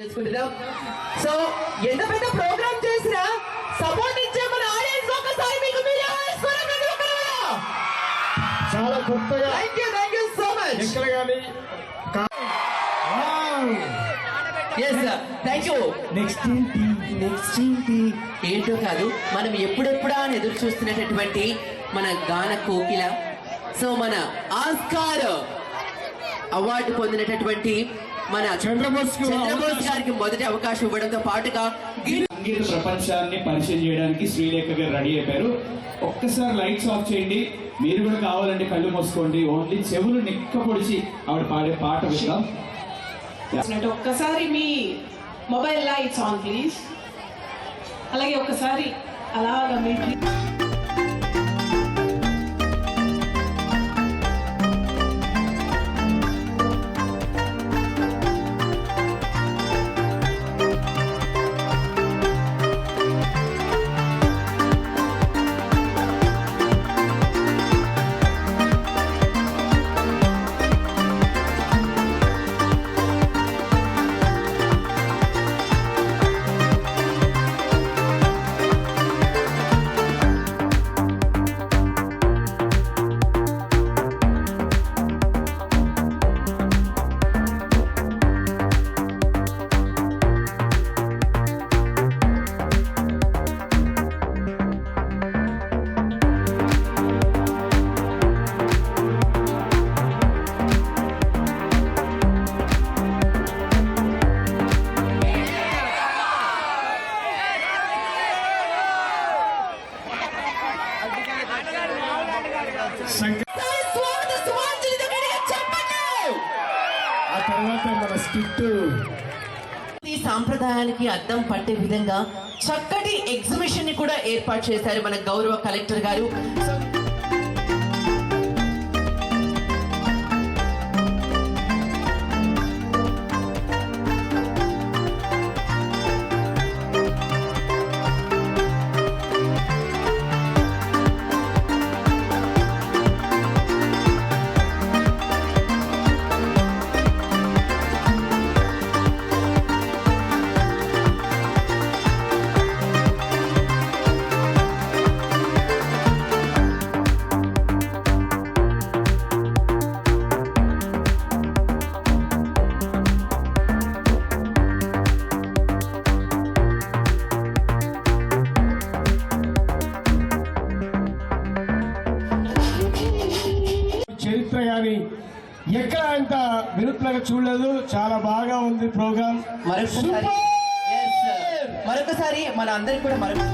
చేసుకుంటున్నాం సో ఎంత పెద్ద ప్రోగ్రామ్ చేసినా సపోర్ట్ ఇచ్చే మన ఆడియన్స్ ఒకసారి మీకు చాలా కొత్తగా thank you thank you so much ఎక్కడ కానీ ఎస్ థ్యాంక్ యూ నెక్స్ట్ ఏంటి నెక్స్ట్ ఏంటి ఏంటో కాదు మనం ఎప్పుడెప్పుడా అని ఎదురు చూస్తున్నటువంటి మన గాన కోకిల సో మన ఆస్కార్ అవార్డు పొందినటువంటి మన చంద్రబోస్ గారికి మొదటి అవకాశం ఇవ్వడంతో పాటుగా సంగీత ప్రపంచాన్ని పరిచయం చేయడానికి శ్రీలేఖ గారు రెడీ అయిపోయారు. ఒక్కసారి లైట్స్ ఆఫ్ చేయండి. మీరు కూడా కావాలంటే కళ్ళు మూసుకోండి. ఓన్లీ చెవులు నిక్క పొడిచి ఆవిడ పాడే పాట విందాం. చేసినట్టు ఒక్కసారి మీ మొబైల్ లైట్స్ ఆన్ ప్లీజ్. అలాగే ఒక్కసారి అలాగా మీ ఆ తర్వాత మన స్కిట్ ఈ సాంప్రదాయానికి అద్దం పట్టే విధంగా చక్కటి ఎగ్జిబిషన్ని కూడా ఏర్పాటు చేశారు మన గౌరవ కలెక్టర్ గారు. చరిత్ర కానీ ఎక్కడ అంత వినూత్నంగా చూడలేదు. చాలా బాగా ఉంది ప్రోగ్రామ్. మరొకసారి. మరొకసారి మన అందరికి కూడా మరొక